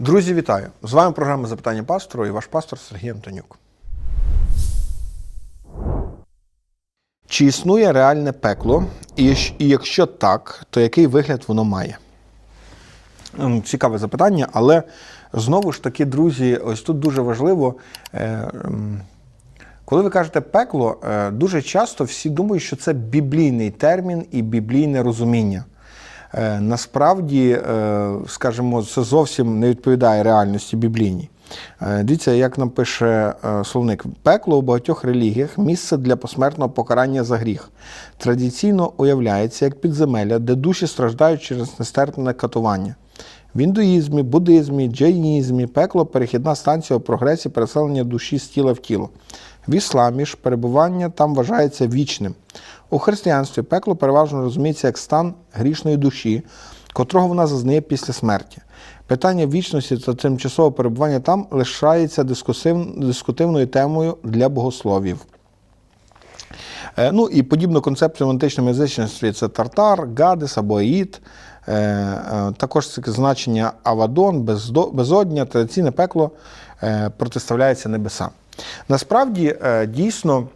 Друзі, вітаю! З вами програма Запитання пастору і ваш пастор Сергій Антонюк. Чи існує реальне пекло? І якщо так, то який вигляд воно має? Ем, Цікаве запитання, але знову ж таки, друзі, ось тут дуже важливо. е, ем, Коли ви кажете пекло, е, дуже часто всі думають, що це біблійний термін і біблійне розуміння. Е, Насправді, е, скажімо, це зовсім не відповідає реальності біблійній. Е, Дивіться, як нам пише словник, пекло у багатьох релігіях місце для посмертного покарання за гріх. Традиційно уявляється як підземелля, де душі страждають через нестерпне катування. В індуїзмі, буддизмі, джайнізмі пекло перехідна станція у прогресі переселення душі з тіла в тіло. В ісламі ж перебування там вважається вічним. У християнстві пекло переважно розуміється як стан грішної душі, котрого вона зазнає після смерті. Питання вічності та тимчасового перебування там лишається дискутивною темою для богословів. Е, Ну і подібну концепцію в античному язичництві це тартар, гадес або аїд. Е, е, Також значення Авадон, безодня, традиційне пекло протиставляється небесам. Насправді, е, дійсно,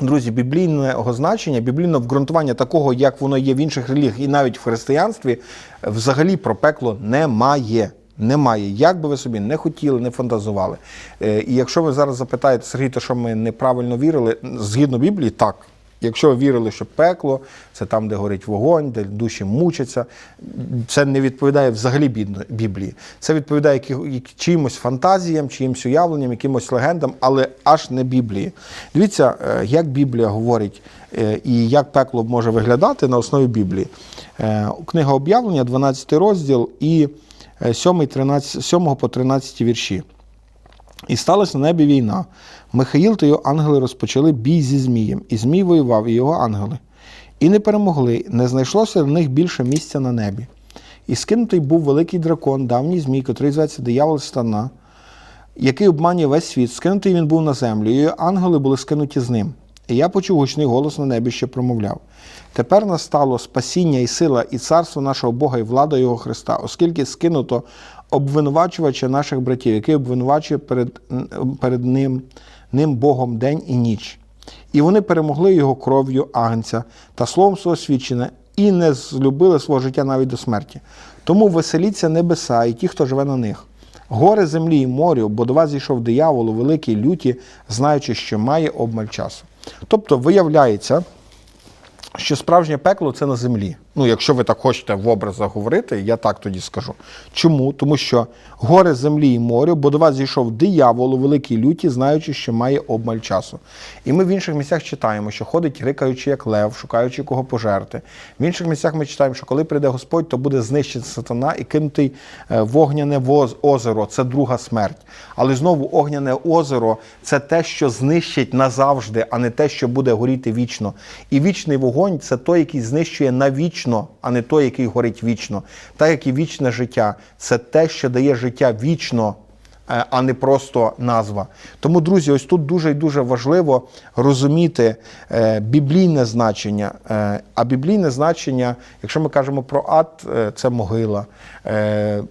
Друзі, біблійного значення, біблійного вґрунтування такого, як воно є в інших релігіях, і навіть в християнстві, взагалі про пекло немає. Немає. Як би ви собі не хотіли, не фантазували. Е, І якщо ви зараз запитаєте, Сергій, то що ми неправильно вірили, згідно Біблії, так. Якщо вірили, що пекло це там, де горить вогонь, де душі мучаться, це не відповідає взагалі Біблії. Це відповідає чимось фантазіям, чиїмсь уявленням, якимось легендам, але аж не Біблії. Дивіться, е, як Біблія говорить е, і як пекло може виглядати на основі Біблії. Е, Книга об'явлення, 12 розділ і е, 7, 13, 7 по 13 вірші. І сталася на небі війна. Михаїл та його ангели розпочали бій зі Змієм, і Змій воював, і його ангели. І не перемогли, не знайшлося в них більше місця на небі. І скинутий був великий дракон, давній Змій, котрий зветься диявол Стана, який обманює весь світ. Скинутий він був на землю, і його ангели були скинуті з ним. І я почув гучний голос на небі, що промовляв: Тепер настало спасіння і сила, і царство нашого Бога, і влада Його Христа, оскільки скинуто обвинувачувача наших братів, який обвинувачує перед, перед ним, ним Богом день і ніч. І вони перемогли його кров'ю агнця та словом свого свідчення, і не злюбили свого життя навіть до смерті. Тому веселіться небеса і ті, хто живе на них. Гори землі і морю, бо до вас зійшов диявол у великій люті, знаючи, що має обмаль часу. Тобто, виявляється, що справжнє пекло це на землі. Ну, якщо ви так хочете в образах говорити, я так тоді скажу. Чому? Тому що гори землі і морю, бо до вас зійшов диявол у великій люті, знаючи, що має обмаль часу. І ми в інших місцях читаємо, що ходить, рикаючи, як лев, шукаючи кого пожерти. В інших місцях ми читаємо, що коли прийде Господь, то буде знищений сатана і кинутий е, в огняне воз- озеро. Це друга смерть. Але знову огняне озеро це те, що знищить назавжди, а не те, що буде горіти вічно. І вічний вогонь це той, який знищує навічно, а не той, який горить вічно. Так як і вічне життя це те, що дає життя вічно. е, А не просто назва. Тому, друзі, ось тут дуже і дуже важливо розуміти е, біблійне значення. Е, а біблійне значення, якщо ми кажемо про ад, це могила.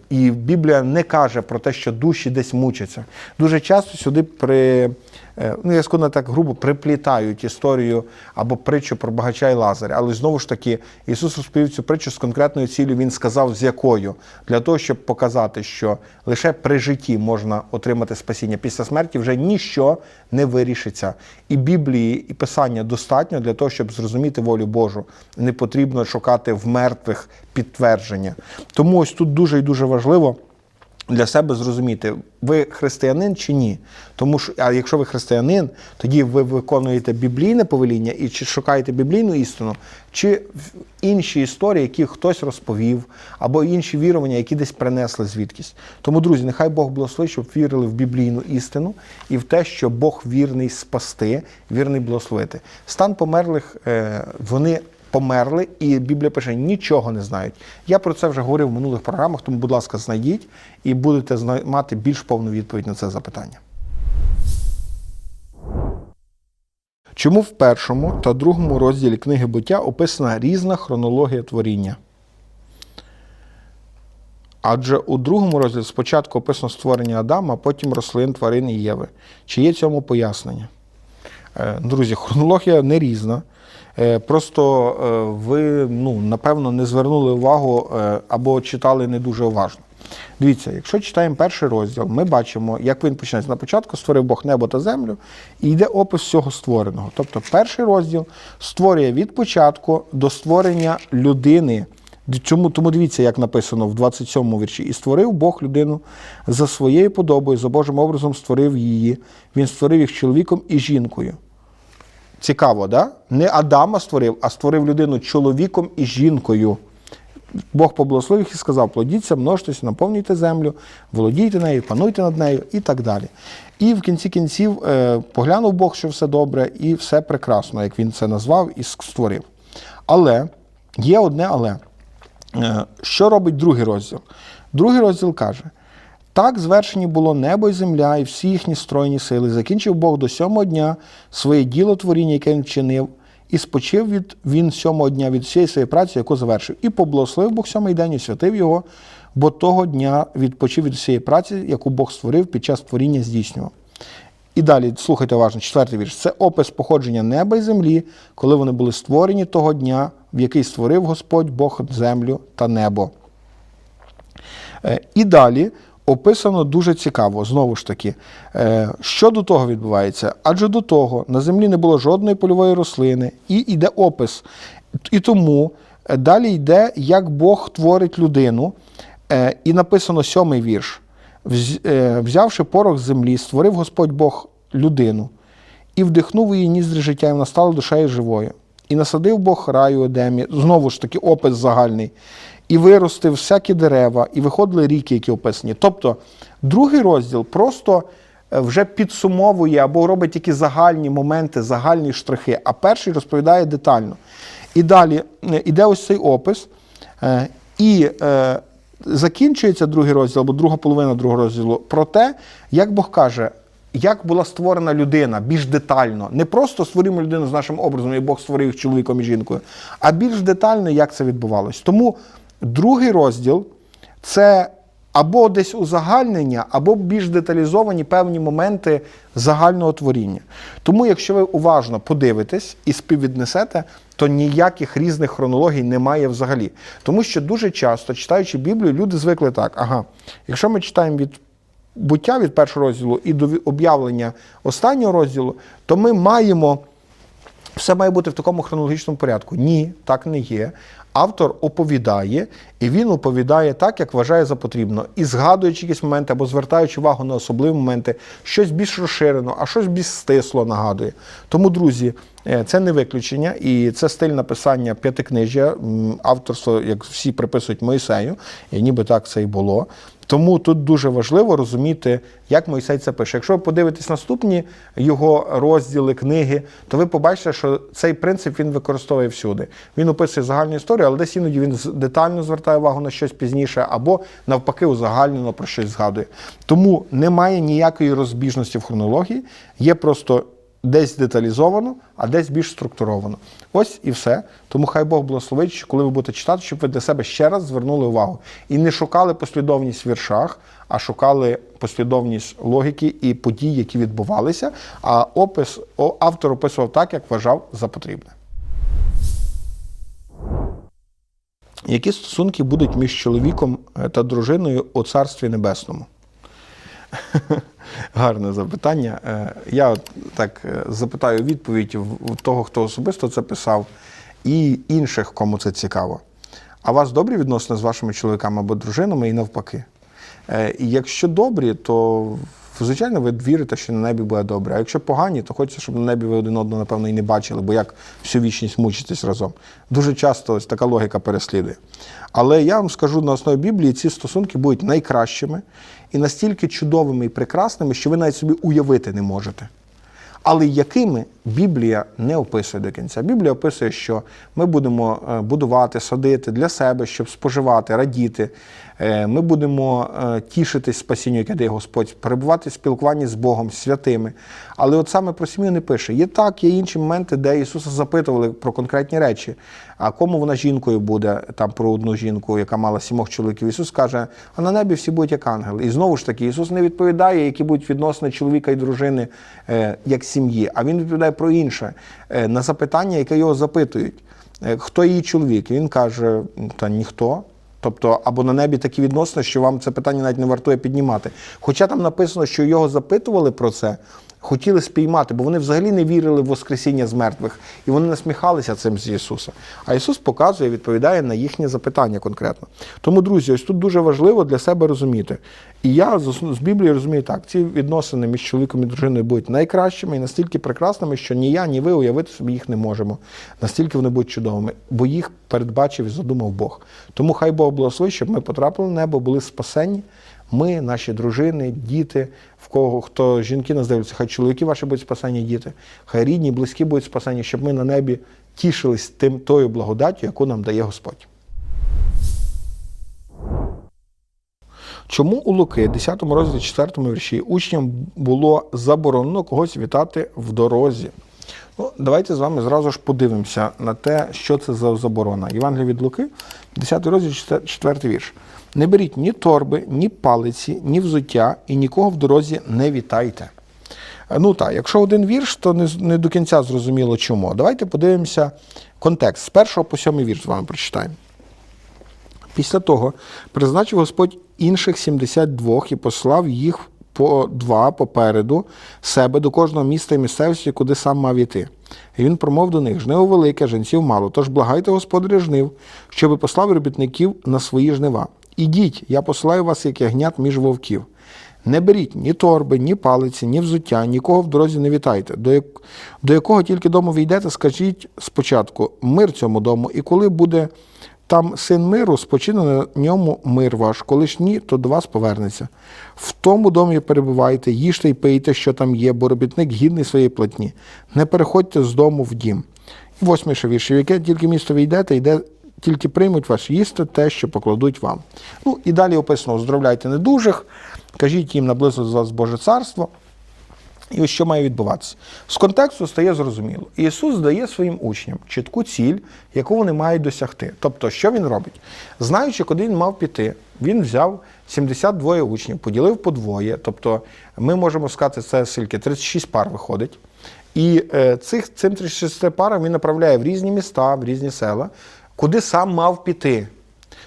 І Біблія не каже про те, що душі десь мучаться. Дуже часто сюди при. Е, Ну, я скажу так грубо приплітають історію або притчу про багача і Лазаря. Але знову ж таки, Ісус розповів цю притчу з конкретною цілею, Він сказав, з якою, для того, щоб показати, що лише при житті можна отримати спасіння. Після смерті вже ніщо не вирішиться. І Біблії, і Писання достатньо для того, щоб зрозуміти волю Божу. Не потрібно шукати в мертвих підтвердження. Тому ось тут дуже і дуже важливо для себе зрозуміти, ви християнин чи ні. Тому що, а якщо ви християнин, тоді ви виконуєте біблійне повеління і чи шукаєте біблійну істину, чи інші історії, які хтось розповів, або інші вірування, які десь принесли звідкись. Тому, друзі, нехай Бог благословить, щоб вірили в біблійну істину і в те, що Бог вірний спасти, вірний благословити. Стан померлих, е, вони померли, і Біблія пише, нічого не знають. Я про це вже говорив в минулих програмах, тому, будь ласка, знайдіть і будете мати більш повну відповідь на це запитання. Чому в першому та другому розділі книги буття описана різна хронологія творіння? Адже у другому розділі спочатку описано створення Адама, а потім рослин, тварин і Єви. Чи є цьому пояснення? Е, Друзі, хронологія не різна. Е, Просто е, ви, ну, напевно, не звернули увагу е, або читали не дуже уважно. Дивіться, якщо читаємо перший розділ, ми бачимо, як він починається. На початку створив Бог небо та землю, і йде опис всього створеного. Тобто, перший розділ створює від початку до створення людини. Чому тому дивіться, як написано в 27-му вірші, і створив Бог людину за своєю подобою, за Божим образом створив її. Він створив їх чоловіком і жінкою. Цікаво, да? Не Адама створив, а створив людину чоловіком і жінкою. Бог поблагословив їх і сказав: плодіться, множтеся, наповнюйте землю, володійте нею, пануйте над нею і так далі. І в кінці кінців е, поглянув Бог, що все добре, і все прекрасно, як він це назвав і створив. Але є одне але. Е, Що робить другий розділ? Другий розділ каже: так звершені було небо і земля, і всі їхні стройні сили. Закінчив Бог до сьомого дня своє діло творіння, яке він вчинив, і спочив від він сьомого дня від всієї своєї праці, яку завершив. І поблагословив Бог сьомий день і святив його, бо того дня відпочив від всієї праці, яку Бог створив під час творіння здійснював. І далі, слухайте уважно, четвертий вірш. Це опис походження неба і землі, коли вони були створені того дня, в який створив Господь Бог землю та небо. Е, І далі описано дуже цікаво, знову ж таки, е, що до того відбувається? Адже до того на землі не було жодної польової рослини, і йде опис. І тому е, далі йде, як Бог творить людину, Е, і написано сьомий вірш. Взявши порох з землі, створив Господь Бог людину, і вдихнув її ніздрі життя, і вона стала душею живою. І насадив Бог раю Едемі, знову ж таки, опис загальний, і виростив всякі дерева, і виходили ріки, які описані. Тобто, другий розділ просто е, вже підсумовує або робить такі загальні моменти, загальні штрихи, а перший розповідає детально. І далі е, іде ось цей опис, е, і закінчується другий розділ, або друга половина другого розділу про те, як Бог каже, як була створена людина більш детально. Не просто створимо людину з нашим образом, і Бог створив чоловіком і жінкою, а більш детально, як це відбувалось. Тому другий розділ це або десь узагальнення, або більш деталізовані певні моменти загального творіння. Тому, якщо ви уважно подивитесь і співвіднесете, то ніяких різних хронологій немає взагалі. Тому що дуже часто, читаючи Біблію, люди звикли так: ага, якщо ми читаємо від буття від першого розділу і до об'явлення останнього розділу, то ми маємо. Все має бути в такому хронологічному порядку. Ні, так не є. Автор оповідає, і він оповідає так, як вважає за потрібно, і згадуючи якісь моменти або звертаючи увагу на особливі моменти, щось більш розширено, а щось більш стисло нагадує. Тому, друзі, е, це не виключення, і це стиль написання п'ятикнижжя, авторство, як всі приписують Моїсею, і ніби так це і було. Тому тут дуже важливо розуміти, як Мойсей це пише. Якщо ви подивитесь наступні його розділи книги, то ви побачите, що цей принцип він використовує всюди. Він описує загальну історію, але десь іноді він детально звертає увагу на щось пізніше, або навпаки, узагальнено про щось згадує. Тому немає ніякої розбіжності в хронології, є просто десь деталізовано, а десь більш структуровано. Ось і все. Тому хай Бог благословить, що коли ви будете читати, щоб ви для себе ще раз звернули увагу і не шукали послідовність в віршах, а шукали послідовність логіки і подій, які відбувалися. А опис автор описував так, як вважав за потрібне. Які стосунки будуть між чоловіком е, та дружиною у Царстві Небесному? Гарне запитання. Е, Я так е, запитаю відповідь в того, хто особисто це писав, і інших, кому це цікаво. А у вас добрі відносини з вашими чоловіками або дружинами і навпаки? Е, І якщо добрі, то звичайно ви вірите, що на небі буде добре. А якщо погані, то хочеться, щоб на небі ви один одного, напевно, і не бачили, бо як всю вічність мучитись разом. Дуже часто ось така логіка переслідує. Але я вам скажу на основі Біблії, ці стосунки будуть найкращими і настільки чудовими і прекрасними, що ви навіть собі уявити не можете. Але якими Біблія не описує до кінця. Біблія описує, що ми будемо е, будувати, садити для себе, щоб споживати, радіти. Е, Ми будемо е, тішитись спасінню, яке дає Господь, перебувати в спілкуванні з Богом, святими. Але от саме про сім'ю не пише. Є так, є інші моменти, де Ісуса запитували про конкретні речі. А кому вона жінкою буде, там про одну жінку, яка мала сімох чоловіків. Ісус каже, а на небі всі будуть як ангели. І знову ж таки, Ісус не відповідає, які будуть відносини чоловіка і дружини е, як сім'ї, а Він відповідає про інше, на запитання, яке його запитують. Хто її чоловік? Він каже, та ніхто. Тобто, або на небі такі відносини, що вам це питання навіть не вартує піднімати. Хоча там написано, що його запитували про це, хотіли спіймати, бо вони взагалі не вірили в Воскресіння з мертвих, і вони насміхалися цим з Ісуса. А Ісус показує, відповідає на їхнє запитання конкретно. Тому, друзі, ось тут дуже важливо для себе розуміти. І я з Біблії розумію так: ці відносини між чоловіком і дружиною будуть найкращими і настільки прекрасними, що ні я, ні ви уявити собі їх не можемо. Настільки вони будуть чудовими, бо їх передбачив і задумав Бог. Тому хай Бог благословить, щоб ми потрапили в небо, були спасені. Ми, наші дружини, діти, в кого хто жінки нас дивляться, хай чоловіки ваші будуть спасені, діти, хай рідні, близькі будуть спасені, щоб ми на небі тішились тим тою благодаттю, яку нам дає Господь. Чому у Луки, 10 розділі 4 вірші, учням було заборонено когось вітати в дорозі? Ну, давайте з вами зразу ж подивимося на те, що це за заборона. Євангелія від Луки, 10 розділ 4 вірш. Не беріть ні торби, ні палиці, ні взуття і нікого в дорозі не вітайте. Е, Ну так, якщо один вірш, то не, не до кінця зрозуміло чому. Давайте подивимося контекст. З першого по сьомий вірш з вами прочитаємо. Після того призначив Господь інших 72 і послав їх по два попереду себе до кожного міста і місцевості, куди сам мав іти. І він промов до них: жниво велике, жінців мало. Тож благайте господаря жнив, щоби послав робітників на свої жнива. Ідіть, я посилаю вас, як ягнят між вовків. Не беріть ні торби, ні палиці, ні взуття, нікого в дорозі не вітайте. До, як... до якого тільки дому війдете, скажіть спочатку мир цьому дому, і коли буде там син миру, спочине на ньому мир ваш, коли ж ні, то до вас повернеться. В тому домі перебувайте, їжте й пийте, що там є, бо робітник гідний своєї платні. Не переходьте з дому в дім. І восьмий ще вірш, в яке тільки місто війдете, йде, тільки приймуть вас, їсти те, що покладуть вам. Ну і далі описано: оздоровляйте недужих, кажіть їм наблизилось до вас Боже царство. І ось що має відбуватися. З контексту стає зрозуміло. Ісус дає своїм учням чітку ціль, яку вони мають досягти. Тобто, що він робить? Знаючи, куди він мав піти, він взяв 72 учнів, поділив по двоє. Тобто, ми можемо сказати, це скільки 36 пар виходить. І е, цих, цим 36 парам він направляє в різні міста, в різні села, куди сам мав піти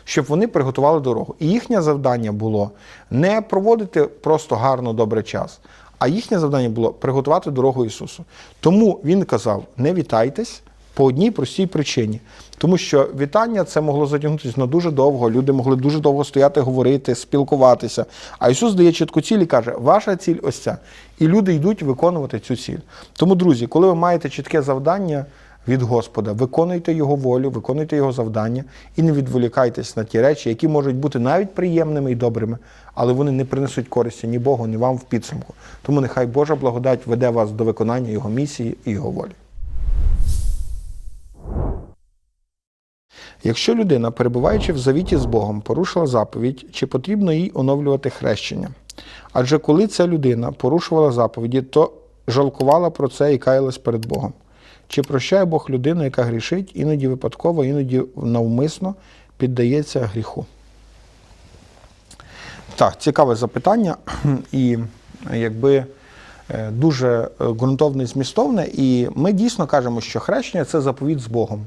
щоб вони приготували дорогу. І їхнє завдання було не проводити просто гарно добрий час, а їхнє завдання було приготувати дорогу Ісусу. Тому він казав: не вітайтесь по одній простій причині. Тому що вітання це могло затягнутися на дуже довго. Люди могли дуже довго стояти, говорити, спілкуватися. А Ісус дає чітку ціль і каже: ваша ціль ось ця. І люди йдуть виконувати цю ціль. Тому, друзі, коли ви маєте чітке завдання від Господа, виконуйте Його волю, виконуйте Його завдання і не відволікайтесь на ті речі, які можуть бути навіть приємними і добрими, але вони не принесуть користі ні Богу, ні вам в підсумку. Тому нехай Божа благодать веде вас до виконання Його місії і Його волі. Якщо людина, перебуваючи в завіті з Богом, порушила заповідь, чи потрібно їй оновлювати хрещення? Адже коли ця людина порушувала заповіді, то жалкувала про це і каялась перед Богом. Чи прощає Бог людину, яка грішить, іноді випадково, іноді навмисно піддається гріху? Так, цікаве запитання, і якби е, дуже е, ґрунтовне і змістовне. І ми дійсно кажемо, що хрещення це заповідь з Богом.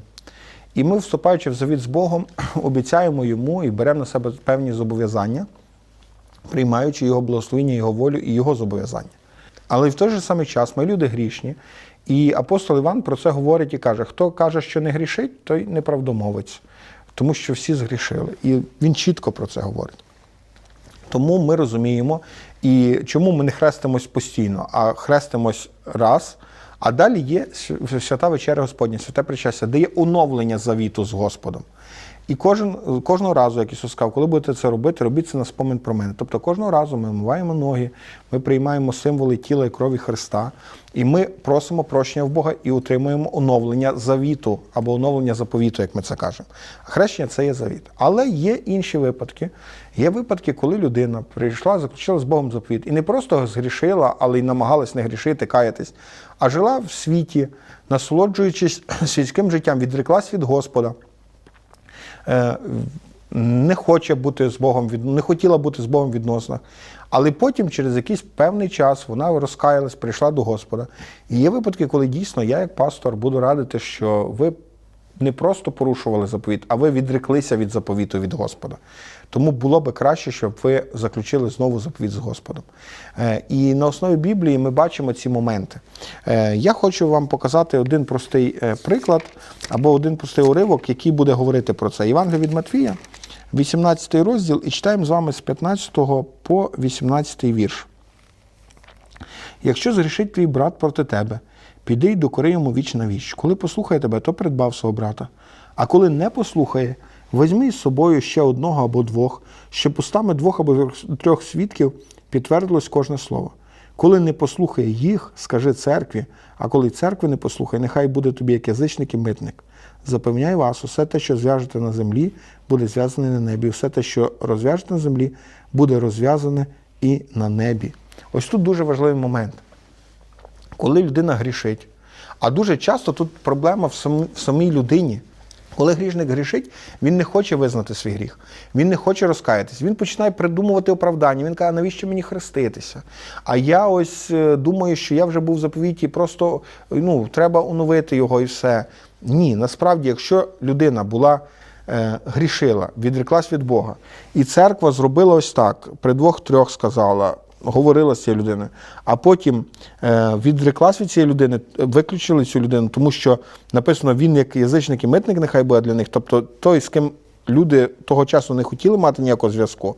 І ми, вступаючи в завіт з Богом, обіцяємо йому і беремо на себе певні зобов'язання, приймаючи його благословення, його волю і його зобов'язання. Але в той же самий час ми люди грішні, і апостол Іван про це говорить і каже: хто каже, що не грішить, той неправдомовець, тому що всі згрішили. І він чітко про це говорить. Тому ми розуміємо, і чому ми не хрестимось постійно, а хрестимось раз. А далі є свята вечеря Господня, святе причастя, де є оновлення завіту з Господом. І кожен, кожного разу, як Ісус сказав, коли будете це робити, робіть це на спомин про мене. Тобто кожного разу ми миваємо ноги, ми приймаємо символи тіла і крові Христа, і ми просимо прощення в Бога і отримуємо оновлення завіту або оновлення заповіту, як ми це кажемо. Хрещення це є завіт. Але є інші випадки. Є випадки, коли людина прийшла, заключила з Богом заповіт і не просто згрішила, але й намагалась не грішити, каятись, а жила в світі, насолоджуючись світським життям, відреклась від Господа. Е, не хоче бути з Богом не хотіла бути з Богом в відносинах. Але потім, через якийсь певний час, вона розкаялась, прийшла до Господа. І є випадки, коли дійсно я, як пастор, буду радити, що ви не просто порушували заповіт, а ви відреклися від заповіту від Господа. Тому було би краще, щоб ви заключили знову заповіт з Господом. Е, І на основі Біблії ми бачимо ці моменти. Е, Я хочу вам показати один простий е, приклад або один простий уривок, який буде говорити про це. Євангелія від Матвія, 18 розділ, і читаємо з вами з 15 по 18 вірш. Якщо згрішить твій брат проти тебе, піди й докори йому віч на віч. Коли послухає тебе, то придбав свого брата. А коли не послухає, візьми з собою ще одного або двох, щоб устами двох або трьох свідків підтвердилось кожне слово. Коли не послухає їх, скажи церкві, а коли церкви не послухає, нехай буде тобі як язичник і митник. Запевняю вас, усе те, що зв'яжете на землі, буде зв'язане на небі. Усе те, що розв'яжете на землі, буде розв'язане і на небі. Ось тут дуже важливий момент. Коли людина грішить, а дуже часто тут проблема в самій, людині. Коли грішник грішить, він не хоче визнати свій гріх, він не хоче розкаятись, він починає придумувати оправдання. Він каже, навіщо мені хреститися? А я ось е, думаю, що я вже був в заповіті, просто ну, треба оновити його і все. Ні, насправді, якщо людина була е, грішила, відреклась від Бога, і церква зробила ось так: при двох-трьох сказала, говорила з цією людиною, а потім е, відреклась від цієї людини, виключили цю людину, тому що написано, він як язичник і митник, нехай буде для них. Тобто той, з ким люди того часу не хотіли мати ніякого зв'язку,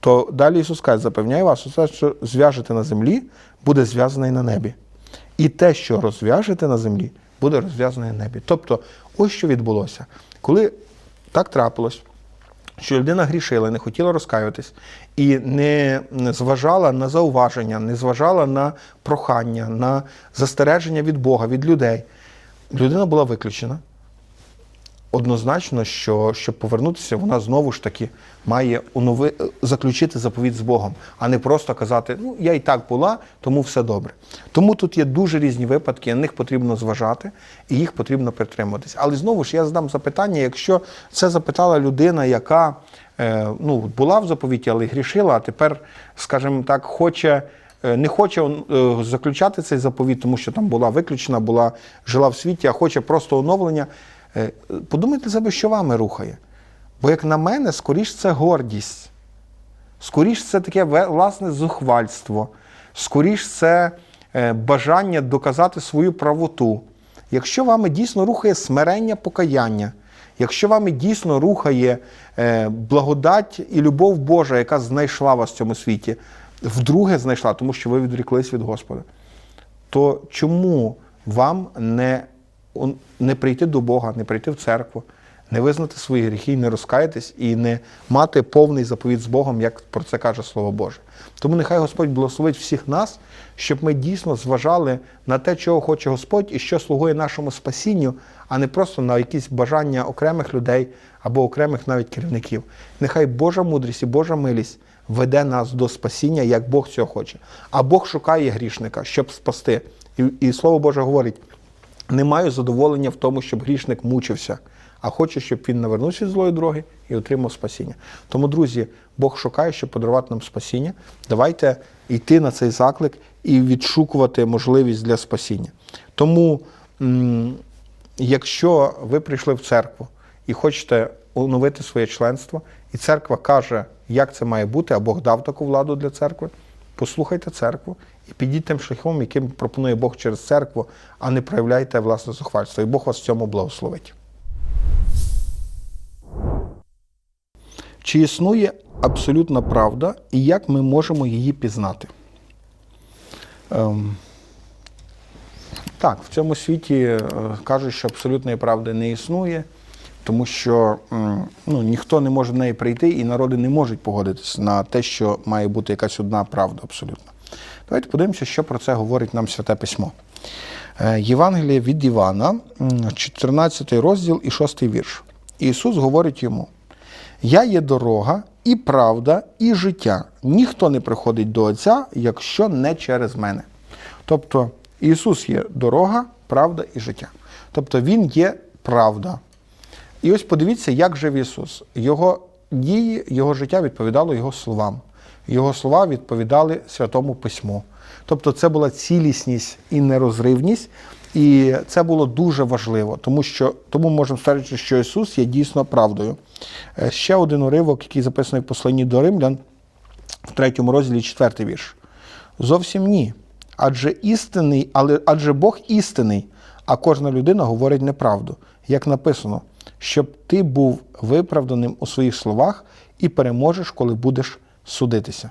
то далі Ісус каже, запевняю вас, усе, що зв'яжете на землі, буде зв'язане і на небі. І те, що розв'яжете на землі, буде розв'язане на небі. Тобто, ось що відбулося. Коли так трапилось, що людина грішила, не хотіла розкаюватись і не зважала на зауваження, не зважала на прохання, на застереження від Бога, від людей. Людина була виключена. Однозначно, що щоб повернутися, вона знову ж таки має унови... заключити заповідь з Богом, а не просто казати, ну я і так була, тому все добре. Тому тут є дуже різні випадки, на них потрібно зважати і їх потрібно притримуватись. Але знову ж я задам запитання, якщо це запитала людина, яка е, ну, була в заповіті, але грішила, а тепер, скажімо так, хоче. е, Не хоче е, заключати цей заповіт, тому що там була виключена, була жила в світі, а хоче просто оновлення. Е, Подумайте себе, що вами рухає. Бо, як на мене, скоріш це гордість, скоріш це таке власне зухвальство, скоріш це е, бажання доказати свою правоту. Якщо вами дійсно рухає смирення покаяння, якщо вами дійсно рухає е, благодать і любов Божа, яка знайшла вас в цьому світі, вдруге знайшла, тому що ви відріклись від Господа, то чому вам не, не прийти до Бога, не прийти в церкву, не визнати свої гріхи, не розкаятись і не мати повний заповіт з Богом, як про це каже Слово Боже. Тому нехай Господь благословить всіх нас, щоб ми дійсно зважали на те, чого хоче Господь і що слугує нашому спасінню, а не просто на якісь бажання окремих людей або окремих навіть керівників. Нехай Божа мудрість і Божа милість веде нас до спасіння, як Бог цього хоче. А Бог шукає грішника, щоб спасти. І, і Слово Боже говорить: не маю задоволення в тому, щоб грішник мучився, а хочу, щоб він навернувся з злої дороги і отримав спасіння. Тому, друзі, Бог шукає, щоб подарувати нам спасіння. Давайте йти на цей заклик і відшукувати можливість для спасіння. Тому, якщо ви прийшли в церкву і хочете оновити своє членство, і церква каже, як це має бути, а Бог дав таку владу для церкви, послухайте церкву і підіть тим шляхом, яким пропонує Бог через церкву, а не проявляйте власне зухвальство. І Бог вас в цьому благословить. Чи існує абсолютна правда і як ми можемо її пізнати? Ем, так, в цьому світі е, кажуть, що абсолютної правди не існує. тому що ну, ніхто не може в неї прийти, і народи не можуть погодитися на те, що має бути якась одна правда абсолютно. Давайте подивимося, що про це говорить нам Святе Письмо. Е, Євангеліє від Івана, 14 розділ і 6 вірш. Ісус говорить йому: Я є дорога, і правда, і життя. Ніхто не приходить до Отця, якщо не через мене. Тобто Ісус є дорога, правда і життя. Тобто Він є правда. І ось подивіться, як жив Ісус. Його дії, його життя відповідало Його словам. Його слова відповідали Святому Письму. Тобто це була цілісність і нерозривність, і це було дуже важливо, тому що тому можемо стверджувати, що Ісус є дійсно правдою. Е, Ще один уривок, який записаний в посланні до римлян в третьому розділі, четвертий вірш. Зовсім ні. Адже істинний, але адже Бог істинний, а кожна людина говорить неправду, як написано, щоб ти був виправданим у своїх словах і переможеш, коли будеш судитися.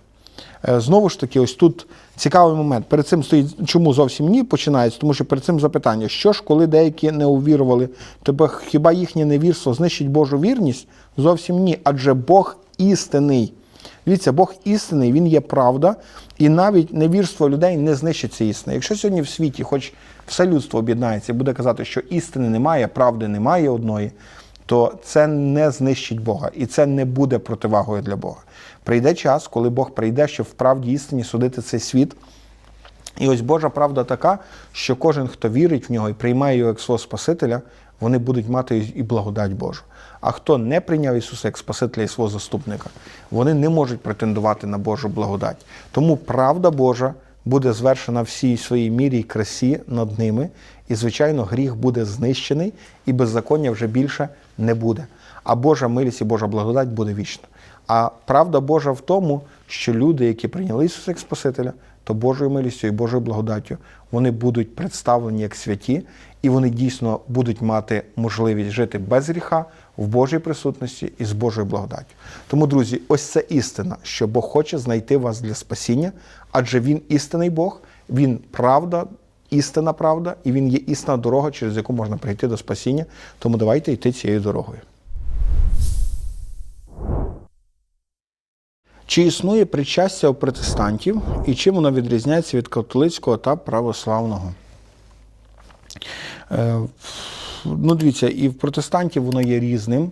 Е, Знову ж таки, ось тут цікавий момент. Перед цим стоїть, чому зовсім ні починається, тому що перед цим запитання, що ж, коли деякі не увірували, тебе хіба їхнє невірство знищить Божу вірність? Зовсім ні. Адже Бог істинний. Дивіться, Бог істинний, Він є правда, і навіть невірство людей не знищиться істини. Якщо сьогодні в світі, хоч все людство об'єднається і буде казати, що істини немає, правди немає одної, то це не знищить Бога, і це не буде противагою для Бога. Прийде час, коли Бог прийде, щоб в правді істині судити цей світ. І ось Божа правда така, що кожен, хто вірить в нього і приймає його як свого Спасителя, вони будуть мати і благодать Божу. А хто не прийняв Ісуса як Спасителя і свого заступника, вони не можуть претендувати на Божу благодать. Тому правда Божа буде звершена всій своїй мірі і красі над ними, і, звичайно, гріх буде знищений, і беззаконня вже більше не буде. А Божа милість і Божа благодать буде вічна. А правда Божа в тому, що люди, які прийняли Ісуса як Спасителя, то Божою милістю і Божою благодаттю вони будуть представлені як святі, і вони дійсно будуть мати можливість жити без гріха, в Божій присутності і з Божою благодаттю. Тому, друзі, ось це істина, що Бог хоче знайти вас для спасіння, адже Він істинний Бог, Він правда, істинна правда, і Він є істинна дорога, через яку можна прийти до спасіння. Тому давайте йти цією дорогою. Чи існує причастя у протестантів і чим воно відрізняється від католицького та православного? Е, Ну, дивіться, і в протестантів воно є різним,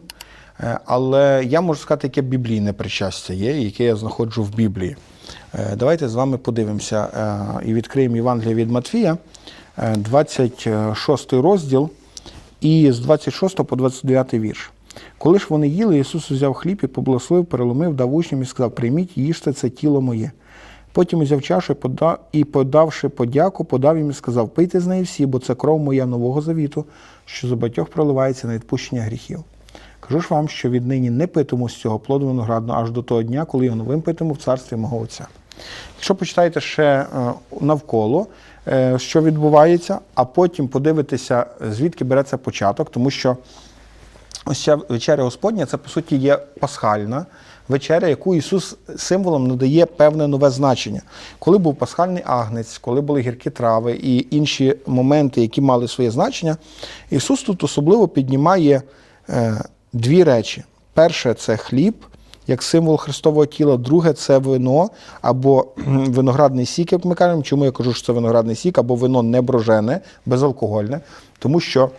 е, але я можу сказати, яке біблійне причастя є, яке я знаходжу в Біблії. Е, Давайте з вами подивимося і відкриємо Євангелія від Матфія, е, 26 розділ, і з 26 по 29 вірш. Коли ж вони їли, Ісус взяв хліб і поблагословив, переломив, дав учням і сказав: Прийміть, їжте, це тіло моє. Потім взяв чашу і подавши подяку, подав їм і сказав: Пийте з неї всі, бо це кров моя нового завіту, що за батьох проливається на відпущення гріхів. Кажу ж вам, що віднині не питиму з цього плоду виноградного аж до того дня, коли його новим питиму в царстві мого Отця. Якщо почитаєте ще е, навколо, е, що відбувається, а потім подивитися, звідки береться початок, тому що ось ця вечеря Господня це по суті є пасхальна вечеря, яку Ісус символом надає певне нове значення. Коли був пасхальний агнець, коли були гіркі трави і інші моменти, які мали своє значення, Ісус тут особливо піднімає е, дві речі: перше це хліб. Як символ Христового тіла, друге це вино або виноградний сік, як ми кажемо. Чому я кажу, що це виноградний сік, або вино не брожене, безалкогольне, тому що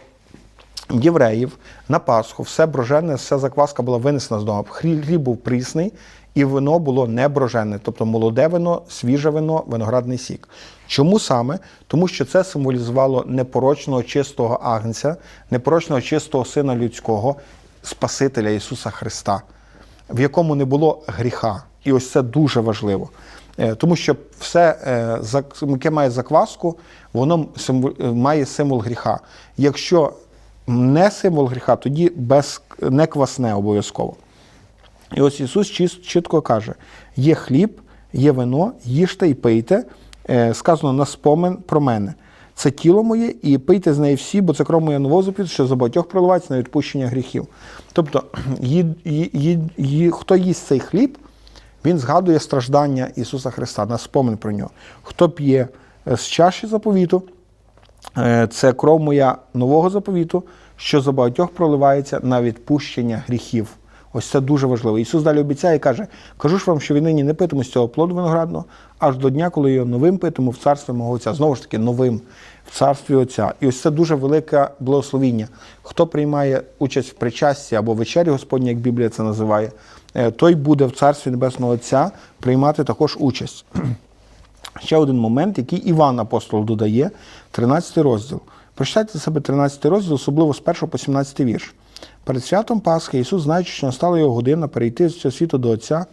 євреїв на Пасху все брожене, вся закваска була винесена з дому. Хліб був прісний, і вино було не брожене, тобто молоде вино, свіже вино, виноградний сік. Чому саме? Тому що це символізувало непорочного чистого агнця, непорочного чистого сина людського, Спасителя Ісуса Христа, в якому не було гріха. І ось це дуже важливо. Е, Тому що все, е, яке має закваску, воно має символ гріха. Якщо не символ гріха, тоді без, не квасне обов'язково. І ось Ісус чітко каже: є хліб, є вино, їжте і пийте. Е, Сказано на спомин про мене. Це тіло моє, і пийте з неї всі, бо це кров моя нового заповіту, що за багатьох проливається на відпущення гріхів. Тобто, ї, ї, ї, ї, хто їсть цей хліб, він згадує страждання Ісуса Христа, на спомин про нього. Хто п'є е, з чаші заповіту, Це кров моя нового заповіту, що за багатьох проливається на відпущення гріхів. Ось це дуже важливо. Ісус далі обіцяє і каже: кажу ж вам, що ви нині не питиму з цього плоду виноградного, аж до дня, коли його новим питиму в царстві мого Отця. Знову ж таки, новим в царстві Отця. І ось це дуже велике благословіння. Хто приймає участь в причасті або вечері Господній, як Біблія це називає, е, той буде в царстві Небесного Отця приймати також участь. Ще один момент, який Іван апостол додає, 13 розділ. Прочитайте себе 13 розділ, особливо з 1 по 17 вірш. Перед святом Пасхи Ісус, знаючи, що настала його година перейти з цього світу до Отця,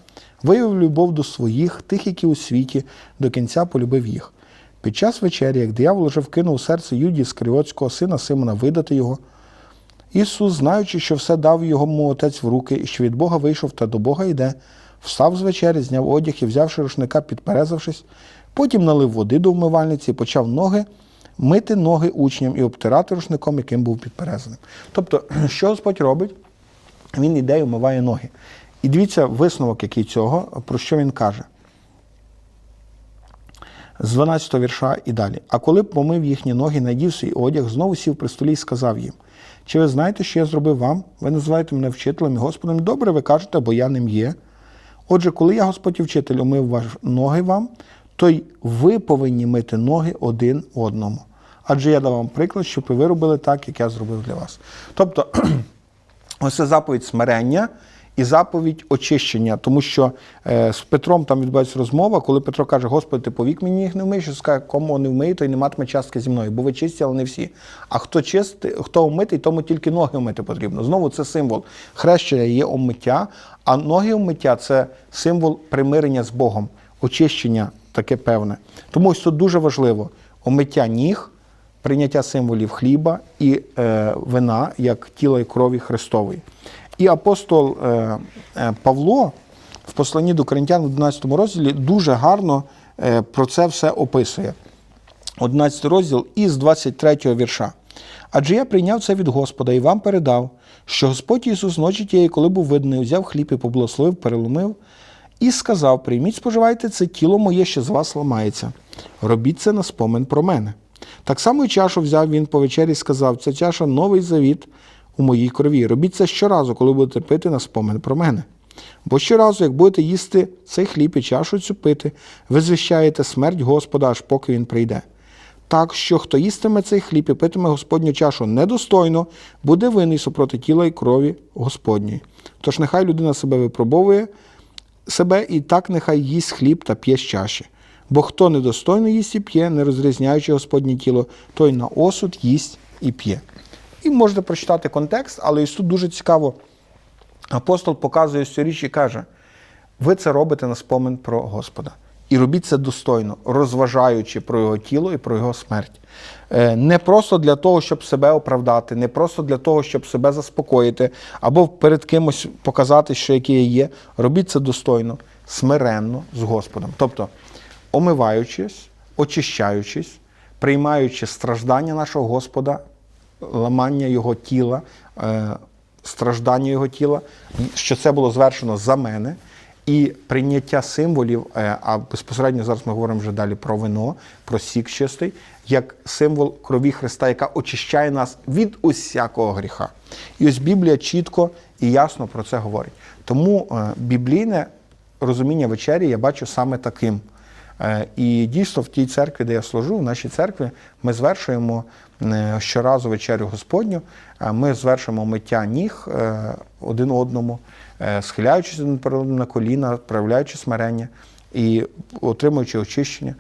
виявив любов до своїх, тих, які у світі, до кінця полюбив їх. Під час вечері, як диявол уже вкинув у серце Юдії Скаріотського сина Симона видати його, Ісус, знаючи, що все дав йому отець в руки, і що від Бога вийшов та до Бога йде, встав з вечері, зняв одяг і, взявши рушника, підперезавшись, потім налив води до вмивальниці і почав ноги мити ноги учням і обтирати рушником, яким був підперезаним. Тобто, що Господь робить? Він іде і вмиває ноги. І дивіться висновок, який цього, про що він каже. З 12 вірша і далі. А коли б помив їхні ноги, надів свій одяг, знову сів при столі і сказав їм: Чи ви знаєте, що я зробив вам? Ви називаєте мене вчителем і Господом. Добре, ви кажете, бо я ним є. Отже, коли я, Господь і вчитель, умив ваш ноги вам, то й ви повинні мити ноги один одному. Адже я дав вам приклад, щоб ви робили так, як я зробив для вас. Тобто, ось це заповідь смирення і заповідь очищення, тому що е, з Петром там відбувається розмова, коли Петро каже, Господи, ти повік мені їх не вмиєш, що скаже, кому не вмиє, той не матиме частки зі мною, бо ви чисті, але не всі. А хто чистий, хто омитий, тому тільки ноги вмити потрібно. Знову це символ. Хрещення є омиття, а ноги омиття це символ примирення з Богом, очищення таке певне. Тому ось тут дуже важливо омиття ніг, прийняття символів хліба і е, вина як тіла і крові Христової. І апостол е, е, Павло в посланні до Коринтян в 11 розділі дуже гарно е, про це все описує. 11 розділ із 23 вірша. Адже я прийняв це від Господа і вам передав, що Господь Ісус ночі тієї, коли був виданий, взяв хліб і поблагословив, переломив, і сказав: Прийміть, споживайте це тіло моє, що з вас ламається. Робіть це на спомин про мене. Так само і чашу взяв він по вечері і сказав: Ця чаша новий завіт у моїй крові. Робіть це щоразу, коли будете пити на спомин про мене. Бо щоразу, як будете їсти цей хліб і чашу цю пити, ви звіщаєте смерть Господа, аж поки він прийде. Так що хто їстиме цей хліб і питиме Господню чашу недостойно, буде винний супроти тіла і крові Господньої. Тож нехай людина себе випробовує себе і так нехай їсть хліб та п'є з чаші. Бо хто недостойно їсть і п'є, не розрізняючи Господнє тіло, той на осуд їсть і п'є. І можете прочитати контекст, але ось тут дуже цікаво. Апостол показує цю річ і каже: ви це робите на спомин про Господа. І робіть це достойно, розважаючи про його тіло і про його смерть. Е, Не просто для того, щоб себе оправдати, не просто для того, щоб себе заспокоїти, або перед кимось показати, що який я є. Робіть це достойно, смиренно з Господом. Тобто, омиваючись, очищаючись, приймаючи страждання нашого Господа, ламання Його тіла, е, страждання Його тіла, що це було звершено за мене. І прийняття символів, е, а безпосередньо зараз ми говоримо вже далі про вино, про сік чистий, як символ крові Христа, яка очищає нас від усякого гріха. І ось Біблія чітко і ясно про це говорить. Тому е, біблійне розуміння вечері я бачу саме таким. Е, І дійсно в тій церкві, де я служу, в нашій церкві, ми звершуємо щоразу вечерю Господню, ми звершуємо миття ніг один одному, схиляючись один перед на коліна, проявляючи смирення і отримуючи очищення.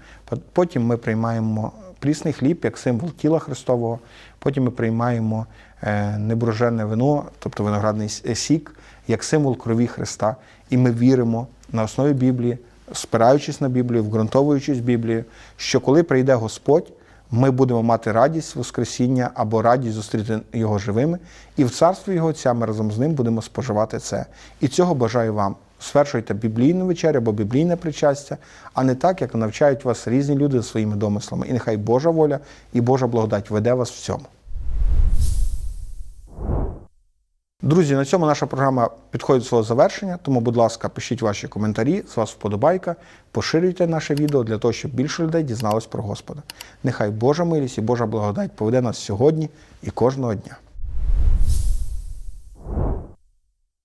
Потім ми приймаємо прісний хліб як символ тіла Христового, потім ми приймаємо е, неброжене вино, тобто виноградний сік, як символ крові Христа. І ми віримо на основі Біблії, спираючись на Біблію, вґрунтовуючись Біблією, що коли прийде Господь, ми будемо мати радість Воскресіння або радість зустріти Його живими, і в царстві Його Отця ми разом з ним будемо споживати це. І цього бажаю вам. Свершуйте біблійну вечерю або біблійне причастя, а не так, як навчають вас різні люди своїми домислами. І нехай Божа воля і Божа благодать веде вас в цьому. Друзі, на цьому наша програма підходить до свого завершення. Тому, будь ласка, пишіть ваші коментарі, з вас вподобайка, поширюйте наше відео для того, щоб більше людей дізналось про Господа. Нехай Божа милість і Божа благодать поведе нас сьогодні і кожного дня.